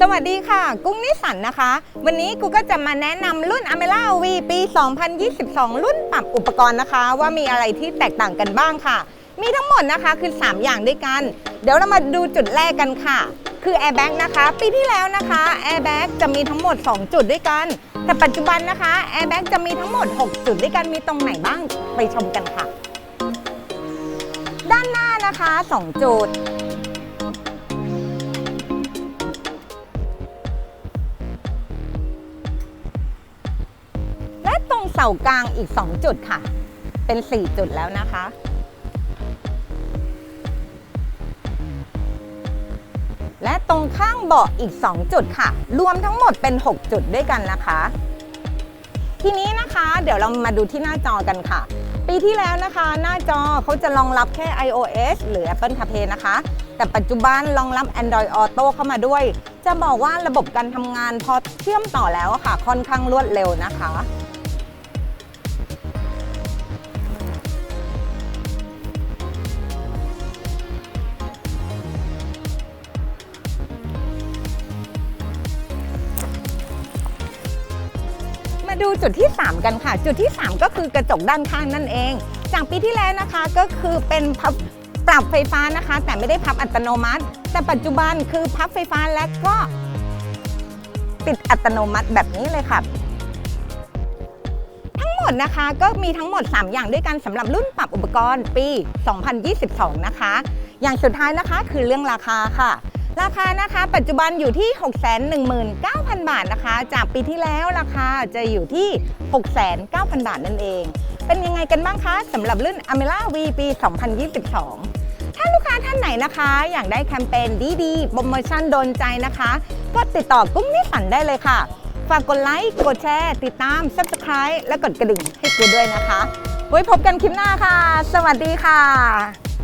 สวัสดีค่ะ กุ้งนิสันนะคะ วันนี้กูก็จะมาแนะนำรุ่น a m e l a V ปี 2022 รุ่นปรับอุปกรณ์นะคะ ว่ามีอะไรที่แตกต่างกันบ้างค่ะ มีทั้งหมดนะคะคือ 3 อย่างด้วยกัน เดี๋ยวเรามาดูจุดแรกกันค่ะ คือ airbag นะคะ ปีที่แล้วนะคะ airbag จะมีทั้งหมด 2 จุดด้วยกัน แต่ปัจจุบันนะคะ airbag จะมีทั้งหมด 6 จุดด้วยกันมีตรงไหนบ้างไปชมกันค่ะ ด้านหน้านะคะ 2 จุด เสากลางอีก 2 จุดค่ะ เป็น 4 จุดแล้วนะคะ และตรงข้างเบาะอีก 2 จุดค่ะ รวมทั้งหมดเป็น 6 จุดด้วยกันนะคะ ทีนี้นะคะเดี๋ยวเรามาดูที่หน้าจอกันค่ะ ปีที่แล้วนะคะ หน้าจอเขาจะรองรับแค่ iOS หรือ Apple CarPlay นะคะ แต่ปัจจุบันรองรับ Android Auto เข้ามาด้วยจะบอกว่าระบบการทำงานพอเชื่อมต่อแล้วค่ะ ค่อนข้างรวดเร็วนะคะ ดูจุดที่ 3 กันค่ะ จุดที่ 3 ก็คือกระจกด้านข้างนั่นเอง จากปีที่แล้วนะคะก็คือเป็นพับปรับไฟฟ้านะคะ แต่ไม่ได้พับอัตโนมัติ แต่ปัจจุบันคือพับไฟฟ้าและก็ปิดอัตโนมัติแบบนี้เลยค่ะทั้งหมดนะคะก็มีทั้งหมด 3 อย่างด้วยกันสำหรับรุ่นปรับอุปกรณ์ปี 2022 นะคะ อย่างสุดท้ายนะคะคือเรื่องราคาค่ะ ราคานะคะปัจจุบันอยู่ที่ 619,000 บาทนะคะ จากปีที่แล้วราคาจะอยู่ที่ 609,000 บาทนั่นเอง เป็นยังไงกันบ้างคะสำหรับรุ่น a m e l a V ปี 2022 ถ้าลูกค้าท่านไหนนะคะ อยากได้แคมเปญดีๆโปรโมชั่นโดนใจนะคะก็ติดต่อกุ้งนิสันได้เลยค่ะ ฝากกดไลค์ กดแชร์ ติดตาม Subscribe และกดกระดิ่งให้กูด้วยนะคะ ไว้พบกันคลิปหน้าค่ะ สวัสดีค่ะ